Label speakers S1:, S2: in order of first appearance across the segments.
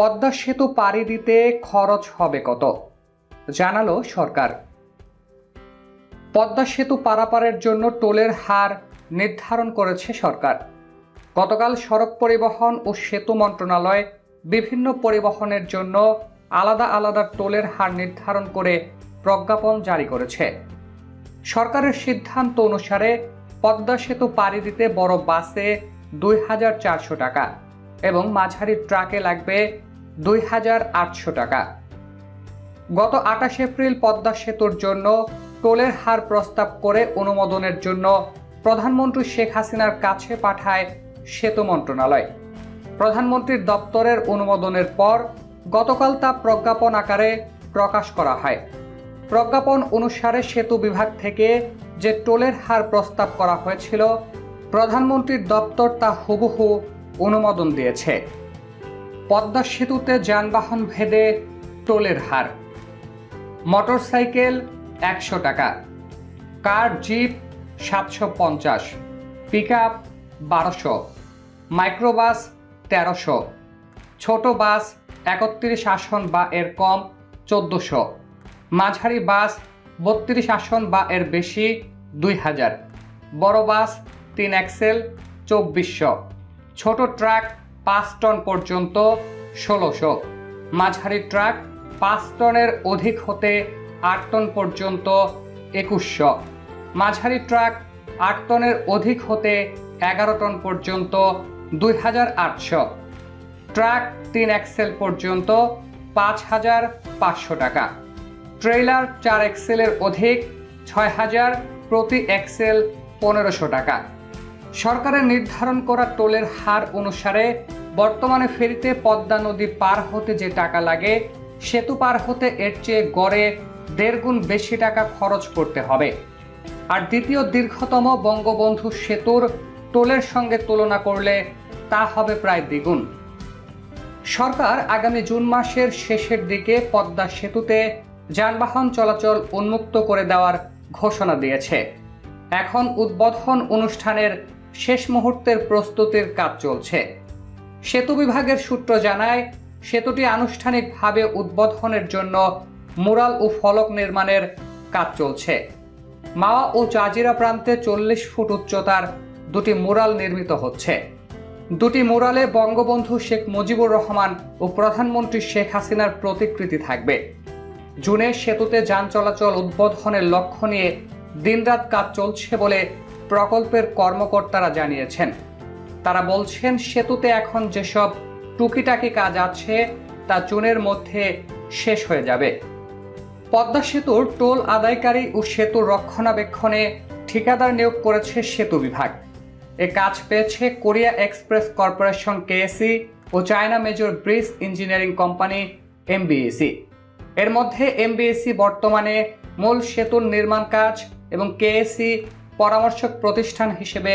S1: পদ্মা সেতু পাড়ি দিতে খরচ হবে কত? জানালো সরকার। পদ্মা সেতু পারাপারের জন্য টোলের হার নির্ধারণ করেছে সরকার। গতকাল সড়ক পরিবহন ও সেতু মন্ত্রণালয় বিভিন্ন পরিবহনের জন্য আলাদা আলাদা টোলের হার নির্ধারণ করে প্রজ্ঞাপন জারি করেছে। সরকারের সিদ্ধান্ত অনুসারে পদ্মা সেতু পাড়ি দিতে বড় বাসে দুই হাজার চারশো টাকা এবং মাঝারি ট্রাকে লাগবে দুই হাজার আটশো টাকা। গত আঠাশ এপ্রিল পদ্মা সেতুর জন্য টোলের হার প্রস্তাব করে অনুমোদনের জন্য প্রধানমন্ত্রী শেখ হাসিনার কাছে পাঠায় সেতু মন্ত্রণালয়। প্রধানমন্ত্রীর দপ্তরের অনুমোদনের পর গতকাল তা প্রজ্ঞাপন আকারে প্রকাশ করা হয়। প্রজ্ঞাপন অনুসারে সেতু বিভাগ থেকে যে টোলের হার প্রস্তাব করা হয়েছিল, প্রধানমন্ত্রীর দপ্তর তা হুবহু অনুমোদন দিয়েছে। পদ্মা সেতুতে যানবাহন ভেদে টোলের হার। মোটরসাইকেল একশো টাকা, কার জিপ সাতশো পঞ্চাশ পিক আপ বারোশো, মাইক্রোবাস তেরোশো, ছোট বাস একত্রিশ আসন বা এর কম চোদ্দোশো, মাঝারি বাস বত্রিশ আসন বা এর বেশি দুই হাজার, বড় বাস তিন এক্সেল চব্বিশশো, ছোট ট্রাক পাঁচ টন পর্যন্ত ষোলোশো। মাঝারি ট্রাক পাঁচ টনের অধিক হতে আট টন পর্যন্ত একুশশো। মাঝারি ট্রাক আট টনের অধিক হতে এগারো টন পর্যন্ত দুই হাজার আটশো। ট্রাক তিন এক্সেল পর্যন্ত পাঁচ হাজার পাঁচশো টাকা। ট্রেলার চার এক্সেলের অধিক ছয় হাজার প্রতি এক্সেল পনেরোশো টাকা। সরকারের নির্ধারণ করা টোলের হার অনুসারে বর্তমানে ফেরিতে পদ্মা নদী পার হতে যে টাকা লাগে, সেতু পার হতে এর চেয়ে গড়ে দেড় গুণ বেশি টাকা খরচ করতে হবে। আর দ্বিতীয় দীর্ঘতম বঙ্গবন্ধু সেতুর টোলের সঙ্গে তুলনা করলে তা হবে প্রায় দ্বিগুণ। সরকার আগামী জুন মাসের শেষের দিকে পদ্মা সেতুতে যানবাহন চলাচল উন্মুক্ত করে দেওয়ার ঘোষণা দিয়েছে। এখন উদ্বোধন অনুষ্ঠানের শেষ মুহূর্তের প্রস্তুতির কাজ চলছে। সেতু বিভাগের সূত্র জানায়, সেতুটি আনুষ্ঠানিকভাবে উদ্বোধনের জন্য মুরাল ও ফলক নির্মাণের কাজ চলছে। মাওয়া ও জাজিরা প্রান্তে চল্লিশ ফুট উচ্চতার দুটি মুরাল নির্মিত হচ্ছে। দুটি মুরালে বঙ্গবন্ধু শেখ মুজিবুর রহমান ও প্রধানমন্ত্রী শেখ হাসিনার প্রতিকৃতি থাকবে। জুনে সেতুতে যান চলাচল উদ্বোধনের লক্ষ্য নিয়ে দিনরাত কাজ চলছে বলে প্রকল্পের কর্মকর্তারা জানিয়েছেন। তারা বলছেন, সেতুতে এখন যেসব টুকিটাকি কাজ আছে, তা জুনের মধ্যে শেষ হয়ে যাবে। পদ্মা সেতুর টোল আদায়কারী ও সেতু রক্ষণাবেক্ষণে ঠিকাদার নিয়োগ করেছে সেতু বিভাগ। এ কাজ পেয়েছে কোরিয়া এক্সপ্রেস কর্পোরেশন কেএসি ও China major bridge engineering company MBAC. এর মধ্যে এমবিএসি বর্তমানে মূল সেতুর নির্মাণ কাজ এবং কেএসি পরামর্শক প্রতিষ্ঠান হিসেবে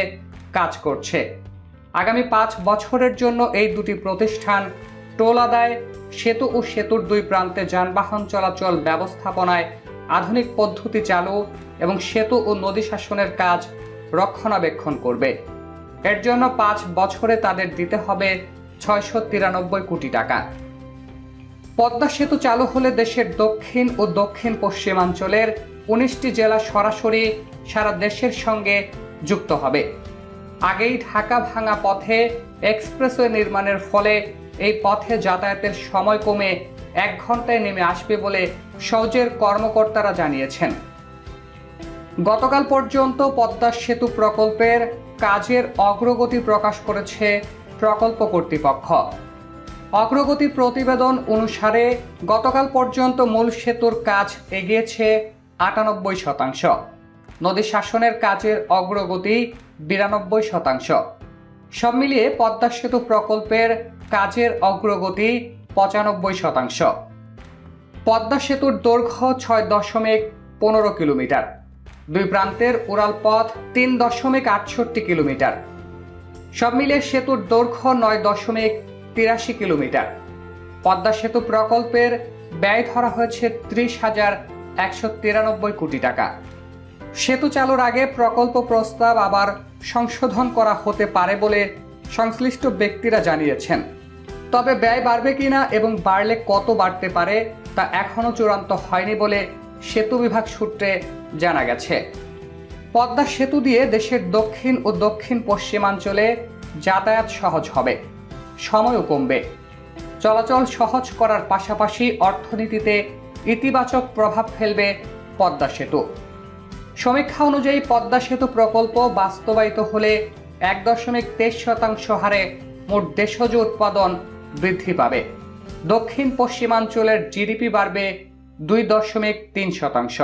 S1: কাজ করছে। আগামী পাঁচ বছরের জন্য এই দুটি প্রতিষ্ঠান টোল আদায় সেতু ও সেতুর দুই প্রান্তে যানবাহন চলাচল ব্যবস্থাপনায় আধুনিক পদ্ধতি চালু এবং সেতু ও নদী শাসনের কাজ রক্ষণাবেক্ষণ করবে। এর জন্য পাঁচ বছরে তাদের দিতে হবে ছয়শো তিরানব্বই কোটি টাকা। পদ্মা সেতু চালু হলে দেশের দক্ষিণ ও দক্ষিণ পশ্চিমাঞ্চলের উনিশটি জেলা সরাসরি সারা দেশের সঙ্গে যুক্ত হবে। আগেই ঢাকা ভাঙা পথে এক্সপ্রেসওয়ে নির্মাণের ফলে এই পথে যাতায়াতের সময় কমে এক ঘন্টায় নেমে আসবে বলে সৌজের কর্মকর্তারা জানিয়েছেন। গতকাল পর্যন্ত পদ্মা সেতু প্রকল্পের কাজের অগ্রগতি প্রকাশ করেছে প্রকল্প কর্তৃপক্ষ। অগ্রগতি প্রতিবেদন অনুসারে গতকাল পর্যন্ত মূল সেতুর কাজ এগিয়েছে আটানব্বই শতাংশ। নদী শাসনের কাজের অগ্রগতি বিরানব্বই শতাংশ। সব মিলিয়ে পদ্মা সেতু প্রকল্পের কাজের অগ্রগতি পঁচানব্বই শতাংশ। পদ্মা সেতুর দৈর্ঘ্য ছয় দশমিক পনেরো কিলোমিটার। দুই প্রান্তের উড়াল পথ তিন দশমিক আটষট্টি কিলোমিটার। সব মিলিয়ে সেতুর দৈর্ঘ্য নয় দশমিক তিরাশি কিলোমিটার। পদ্মা সেতু প্রকল্পের ব্যয় ধরা হয়েছে ত্রিশ হাজার একশো তিরানব্বই কোটি টাকা। সেতু চালুর আগে প্রকল্প প্রস্তাব আবার সংশোধন করা হতে পারে বলে সংশ্লিষ্ট ব্যক্তিরা জানিয়েছেন। তবে ব্যয় বাড়বে কিনা এবং বাড়লে কত বাড়তে পারে তা এখনও চূড়ান্ত হয়নি বলে সেতু বিভাগ সূত্রে জানা গেছে। পদ্মা সেতু দিয়ে দেশের দক্ষিণ ও দক্ষিণ পশ্চিমাঞ্চলে যাতায়াত সহজ হবে, সময়ও কমবে। চলাচল সহজ করার পাশাপাশি অর্থনীতিতে ইতিবাচক প্রভাব ফেলবে পদ্মা সেতু। সমীক্ষা অনুযায়ী পদ্মা সেতু প্রকল্প বাস্তবায়িত হলে এক দশমিক তেইশ শতাংশ হারে মোট দেশজ উৎপাদন বৃদ্ধি পাবে। দক্ষিণ পশ্চিমাঞ্চলের জিডিপি বাড়বে দুই দশমিক তিন শতাংশ।